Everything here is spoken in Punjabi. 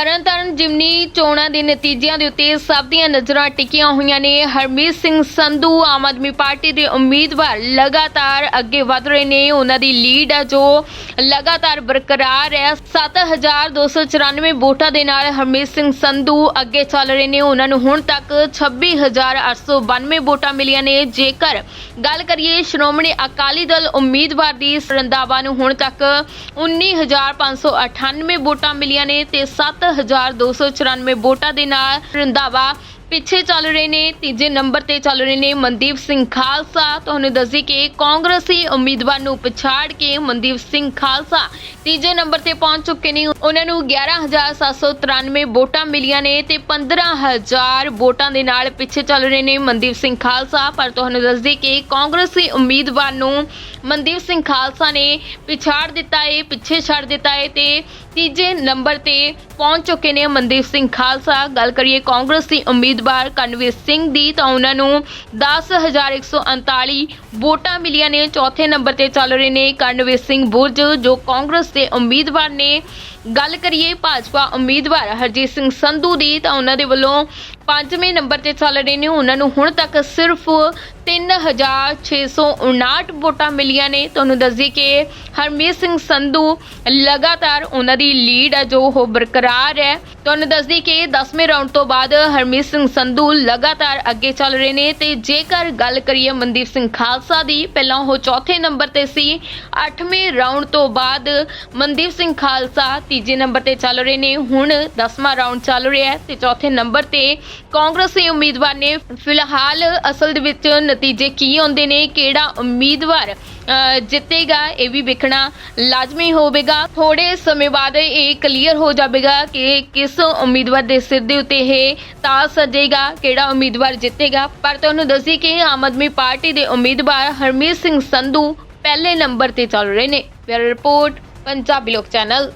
ਤਰਨਤਾਰਨ ਜਿਮਨੀ ਚੋਣਾਂ ਦੇ ਨਤੀਜਿਆਂ ਦੇ ਉੱਤੇ ਸਭ ਦੀਆਂ ਨਜ਼ਰਾਂ ਟਿਕੀਆਂ ਹੋਈਆਂ ਨੇ। ਹਰਮੀਤ ਸਿੰਘ ਸੰਧੂ ਆਮ ਆਦਮੀ ਪਾਰਟੀ ਦੇ ਉਮੀਦਵਾਰ ਲਗਾਤਾਰ ਅੱਗੇ ਵਧ ਰਹੇ ਨੇ। ਉਹਨਾਂ ਦੀ ਲੀਡ ਹੈ ਜੋ ਲਗਾਤਾਰ ਬਰਕਰਾਰ ਹੈ। 7294 ਵੋਟਾਂ ਦੇ ਨਾਲ ਹਰਮੀਤ ਸਿੰਘ ਸੰਧੂ ਅੱਗੇ ਚੱਲ ਰਹੇ ਨੇ। ਉਹਨਾਂ ਨੂੰ ਹੁਣ ਤੱਕ 26892 ਵੋਟਾਂ ਮਿਲੀਆਂ ਨੇ। ਜੇਕਰ ਗੱਲ ਕਰੀਏ ਸ਼੍ਰੋਮਣੀ ਅਕਾਲੀ ਦਲ ਉਮੀਦਵਾਰ ਦੀ ਰੰਧਾਵਾ ਨੂੰ ਹੁਣ ਤੱਕ 19598 ਵੋਟਾਂ ਮਿਲੀਆਂ ਨੇ ਤੇ 7294 ਵੋਟਾਂ ਦੇ ਨਾਲ ਰੰਧਾਵਾ ਪਿੱਛੇ ਚੱਲ ਰਹੇ ਨੇ, ਤੀਜੇ ਨੰਬਰ ਤੇ ਚੱਲ ਰਹੇ ਨੇ ਮਨਦੀਪ ਸਿੰਘ ਖਾਲਸਾ। ਤੁਹਾਨੂੰ ਦੱਸੀ ਕਿ ਕਾਂਗਰਸੀ ਉਮੀਦਵਾਰ ਨੂੰ ਪਛਾੜ ਕੇ ਮਨਦੀਪ ਸਿੰਘ ਖਾਲਸਾ ਤੀਜੇ ਨੰਬਰ ਤੇ ਪਹੁੰਚ ਚੁੱਕੇ ਨੇ। ਉਹਨਾਂ ਨੂੰ 11793 ਵੋਟਾਂ ਮਿਲੀਆਂ ਨੇ ਤੇ 15000 ਵੋਟਾਂ ਦੇ ਨਾਲ ਪਿੱਛੇ ਚੱਲ ਰਹੇ ਨੇ ਮਨਦੀਪ ਸਿੰਘ ਖਾਲਸਾ। ਪਰ ਤੁਹਾਨੂੰ ਦੱਸਦੀ ਕਿ ਕਾਂਗਰਸੀ ਉਮੀਦਵਾਰ ਨੂੰ ਮਨਦੀਪ ਸਿੰਘ ਖਾਲਸਾ ਨੇ ਪਿਛਾੜ ਦਿੱਤਾ ਹੈ ਪਿੱਛੇ ਛੱਡ ਦਿੱਤਾ ਹੈ ਤੇ ਤੀਜੇ ਨੰਬਰ ਤੇ ਪਹੁੰਚ ਚੁੱਕੇ ਨੇ ਮਨਦੀਪ ਸਿੰਘ ਖਾਲਸਾ। ਗੱਲ ਕਰੀਏ ਕਾਂਗਰਸੀ ਉਮੀਦ ਉਮੀਦਵਾਰ ਕਨਵੀਰ ਸਿੰਘ ਦੀ, ਤਾਂ ਉਹਨਾਂ ਨੂੰ 10139 ਵੋਟਾਂ ਮਿਲੀਆਂ ਨੇ। ਚੌਥੇ ਨੰਬਰ ਤੇ ਚੱਲ ਰਹੇ ਨੇ ਕਰਨਵੀਰ ਸਿੰਘ ਬੁਰਜ, ਜੋ ਕਾਂਗਰਸ ਦੇ ਉਮੀਦਵਾਰ ਨੇ। ਗੱਲ ਕਰੀਏ ਭਾਜਪਾ ਉਮੀਦਵਾਰ ਹਰਜੀਤ ਸਿੰਘ ਸੰਧੂ ਦੀ, ਤਾਂ ਉਹਨਾਂ ਦੇ ਵੱਲੋਂ ਪੰਜਵੇਂ ਨੰਬਰ ਤੇ ਚੱਲ ਰਹੇ ਨੇ। ਉਹਨਾਂ ਨੂੰ ਹੁਣ ਤੱਕ ਸਿਰਫ 3659 ਵੋਟਾਂ ਮਿਲੀਆਂ ਨੇ। ਤੁਹਾਨੂੰ ਦੱਸਦੀ ਕਿ ਹਰਮੀਤ ਸਿੰਘ ਸੰਧੂ ਲਗਾਤਾਰ ਉਹਨਾਂ ਦੀ ਲੀਡ ਹੈ ਜੋ ਉਹ ਬਰਕਰਾਰ ਹੈ। ਤੁਹਾਨੂੰ ਦੱਸਦੀ ਕਿ 10ਵੇਂ ਰਾਊਂਡ ਤੋਂ ਬਾਅਦ ਹਰਮੀਤ ਸਿੰਘ ਸੰਧੂ ਲਗਾਤਾਰ ਅੱਗੇ ਚੱਲ ਰਹੇ ਨੇ। ਤੇ ਜੇਕਰ ਗੱਲ ਕਰੀਏ ਮਨਦੀਪ ਸਿੰਘ ਖਾਲਸਾ ਦੀ, ਪਹਿਲਾਂ ਉਹ ਚੌਥੇ ਨੰਬਰ ਤੇ ਸੀ। 8ਵੇਂ ਰਾਊਂਡ ਤੋਂ ਬਾਅਦ ਮਨਦੀਪ ਸਿੰਘ ਖਾਲਸਾ ਤੀਜੇ ਨੰਬਰ ਤੇ ਚੱਲ ਰਹੇ ਨੇ। ਹੁਣ 10ਵਾਂ ਰਾਊਂਡ ਚੱਲ ਰਿਹਾ ਹੈ ਤੇ ਚੌਥੇ ਨੰਬਰ ਤੇ ਕਾਂਗਰਸੀ ਉਮੀਦਵਾਰ ਨੇ ਫਿਲਹਾਲ ਅਸਲ ਦੇ ਵਿੱਚ ਨਤੀਜੇ ਕੀ ਆਉਂਦੇ ਨੇ, ਕਿਹੜਾ ਉਮੀਦਵਾਰ ਜਿੱਤੇਗਾ, ਇਹ ਵੀ ਵੇਖਣਾ ਲਾਜ਼ਮੀ ਹੋਵੇਗਾ। ਥੋੜੇ ਸਮੇਂ ਬਾਅਦ ਇਹ ਕਲੀਅਰ ਹੋ ਜਾਵੇਗਾ ਕਿ ਕਿਸ ਉਮੀਦਵਾਰ ਦੇ ਸਿਰ ਦੇ ਉੱਤੇ ਇਹ ਤਾਜ ਸਜੇਗਾ, ਕਿਹੜਾ ਉਮੀਦਵਾਰ ਜਿੱਤੇਗਾ। ਪਰ ਤੁਹਾਨੂੰ ਦੱਸੀ ਕਿ ਆਮ ਆਦਮੀ ਪਾਰਟੀ ਦੇ ਉਮੀਦਵਾਰ ਹਰਮੀਤ ਸਿੰਘ ਸੰਧੂ ਪਹਿਲੇ ਨੰਬਰ ਤੇ ਚੱਲ ਰਹੇ ਨੇ। ਰਿਪੋਰਟ, ਪੰਜਾਬੀ ਲੋਕ ਚੈਨਲ।